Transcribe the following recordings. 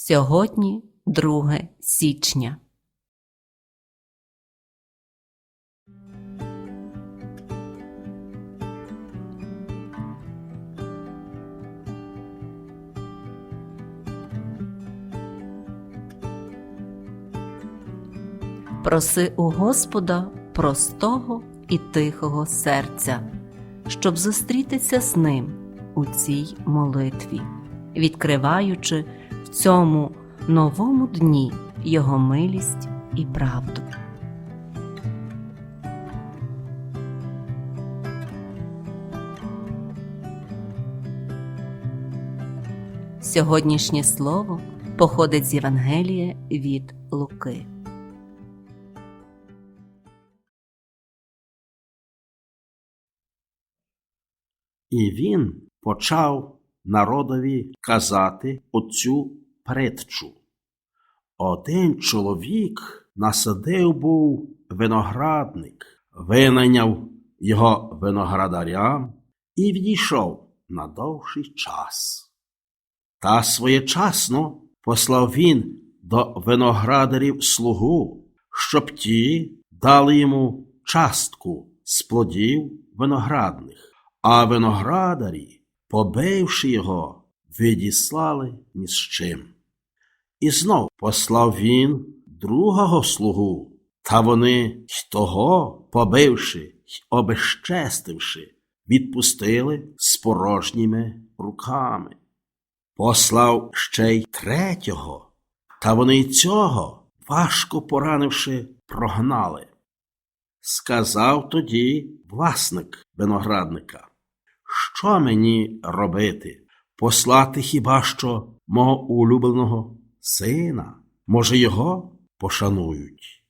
Сьогодні 2 січня. Проси у Господа простого і тихого серця, щоб зустрітися з ним у цій молитві, відкриваючи в цьому новому дні Його милість і правду. Сьогоднішнє слово походить з Євангелія від Луки. І він почав народові казати оцю притчу. Один чоловік насадив був виноградник, винайняв його виноградарям і відійшов на довший час. Та своєчасно послав він до виноградарів слугу, щоб ті дали йому частку з плодів виноградних, а виноградарі, побивши його, відіслали ні з чим. І знов послав він другого слугу, та вони, й того, побивши й обезчестивши, відпустили з порожніми руками. Послав ще й третього, та вони й цього, важко поранивши, прогнали. Сказав тоді власник виноградника, що мені робити? Послати хіба що мого улюбленого сина? Може, його пошанують?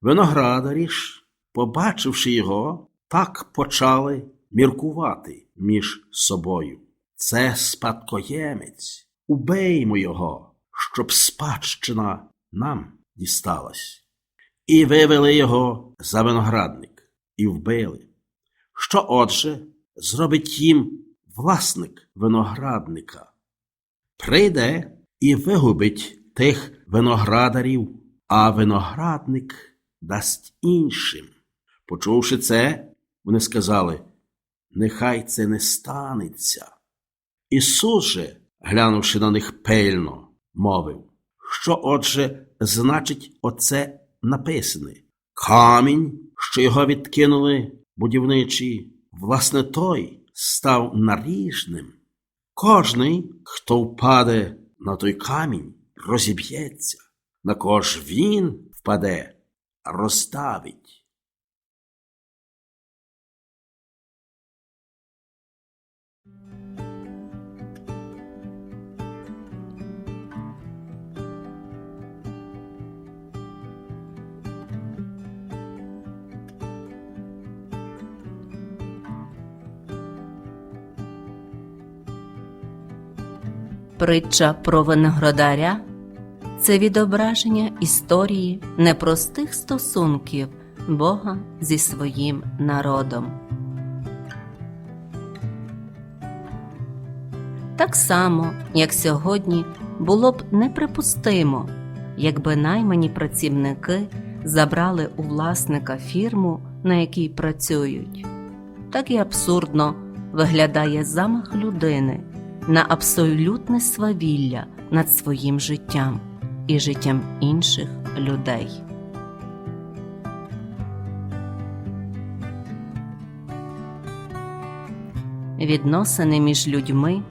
Виноградарі ж, побачивши його, так почали міркувати між собою. Це спадкоємець, убиймо його, щоб спадщина нам дісталась. І вивели його за виноградник і вбили. Що отже зробить їм власник виноградника? Прийде і вигубить тих виноградарів, а виноградник дасть іншим. Почувши це, вони сказали, нехай це не станеться. Ісус же, глянувши на них пильно, мовив, що отже значить оце написане камінь, що його відкинули будівничі, власне, той став наріжним. Кожний, хто впаде на той камінь, розіб'ється, на кого ж він впаде, розставить. Притча про виноградаря це відображення історії непростих стосунків Бога зі своїм народом. Так само, як сьогодні було б неприпустимо, якби наймані працівники забрали у власника фірму, на якій працюють, так і абсурдно виглядає замах людини на абсолютне свавілля над своїм життям і життям інших людей. Відносини між людьми,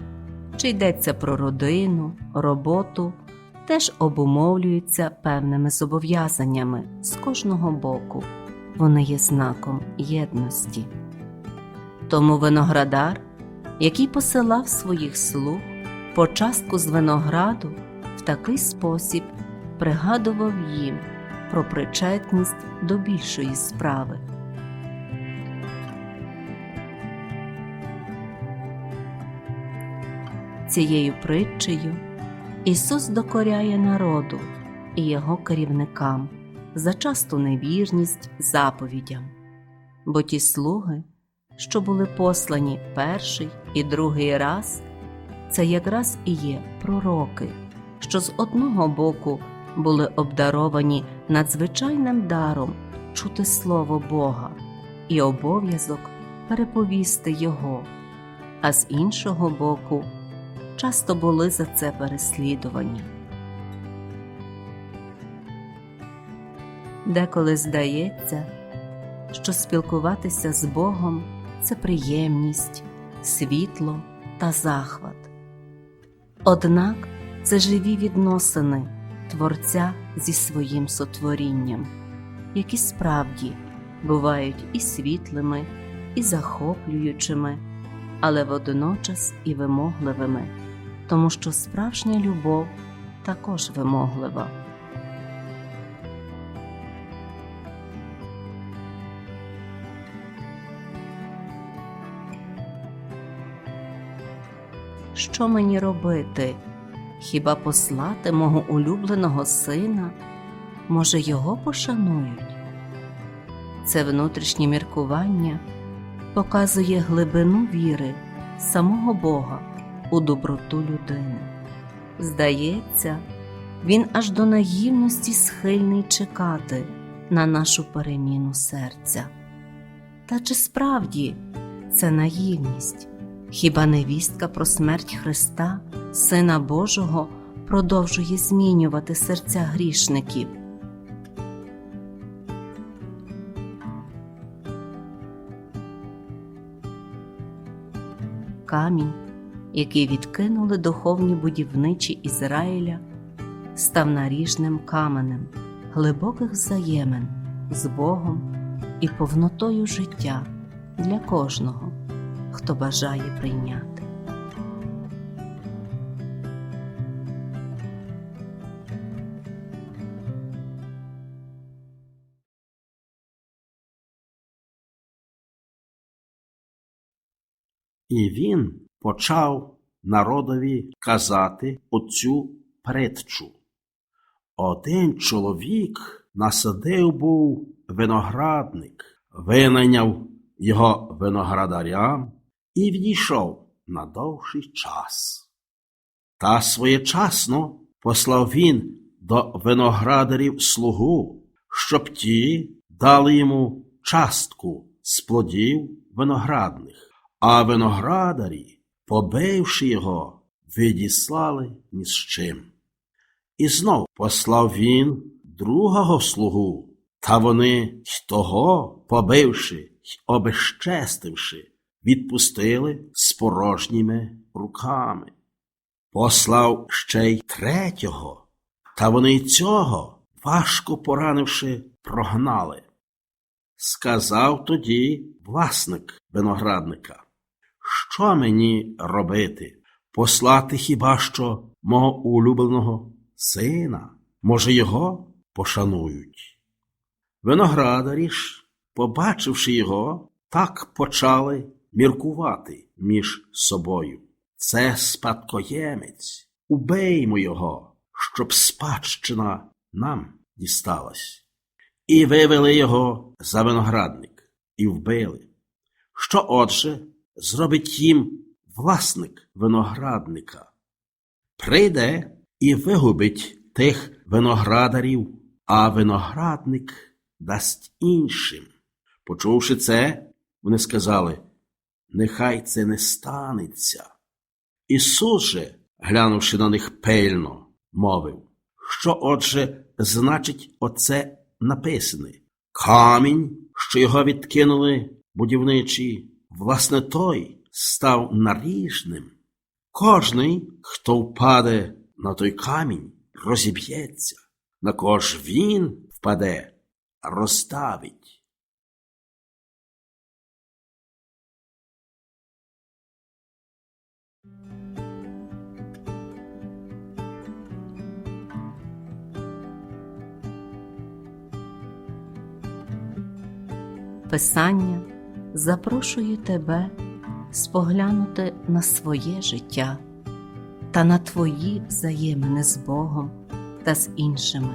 чи йдеться про родину, роботу, теж обумовлюються певними зобов'язаннями з кожного боку. Вони є знаком єдності. Тому виноградар який посилав своїх слуг по частку з винограду, в такий спосіб пригадував їм про причетність до більшої справи. Цією притчею Ісус докоряє народу і його керівникам за часту невірність заповідям, бо ті слуги що були послані перший і другий раз, це якраз і є пророки, що з одного боку були обдаровані надзвичайним даром чути Слово Бога і обов'язок переповісти Його, а з іншого боку часто були за це переслідувані. Деколи здається, що спілкуватися з Богом це приємність, світло та захват. Однак це живі відносини Творця зі своїм сотворінням, які справді бувають і світлими, і захоплюючими, але водночас і вимогливими, тому що справжня любов також вимоглива. Що мені робити? Хіба послати мого улюбленого сина? Може, його пошанують? Це внутрішнє міркування показує глибину віри самого Бога у доброту людини. Здається, він аж до наївності схильний чекати на нашу переміну серця. Та чи справді це наївність? Хіба невістка про смерть Христа, Сина Божого, продовжує змінювати серця грішників? Камінь, який відкинули духовні будівничі Ізраїля, став наріжним каменем глибоких взаємин з Богом і повнотою життя для кожного хто бажає прийняти. І він почав народові казати оцю притчу. Один чоловік насадив був виноградник, винайняв його виноградарям і відійшов на довший час. Та своєчасно послав він до виноградарів слугу, щоб ті дали йому частку з плодів виноградних, а виноградарі, побивши його, відіслали ні з чим. І знов послав він другого слугу, та вони того, побивши й обезчестивши, відпустили з порожніми руками. Послав ще й третього, та вони цього, важко поранивши, прогнали. Сказав тоді власник виноградника, що мені робити? Послати хіба що мого улюбленого сина? Може, його пошанують? Виноградарі ж, побачивши його, так почали міркувати між собою. Це спадкоємець, убеймо його, щоб спадщина нам дісталась. І вивели його за виноградник і вбили. Що отже зробить їм власник виноградника? Прийде і вигубить тих виноградарів, а виноградник дасть іншим. Почувши це, вони сказали, нехай це не станеться. Ісус же, глянувши на них пильно, мовив, що отже значить оце написане камінь, що його відкинули будівничі, власне, той став наріжним. Кожний, хто впаде на той камінь, розіб'ється, на кого ж він впаде, розставить. Писання запрошує тебе споглянути на своє життя та на твої взаємини з Богом та з іншими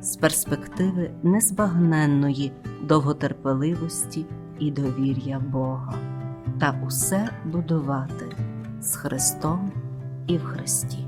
з перспективи незбагненної довготерпеливості і довір'я Бога та усе будувати з Христом і в Христі.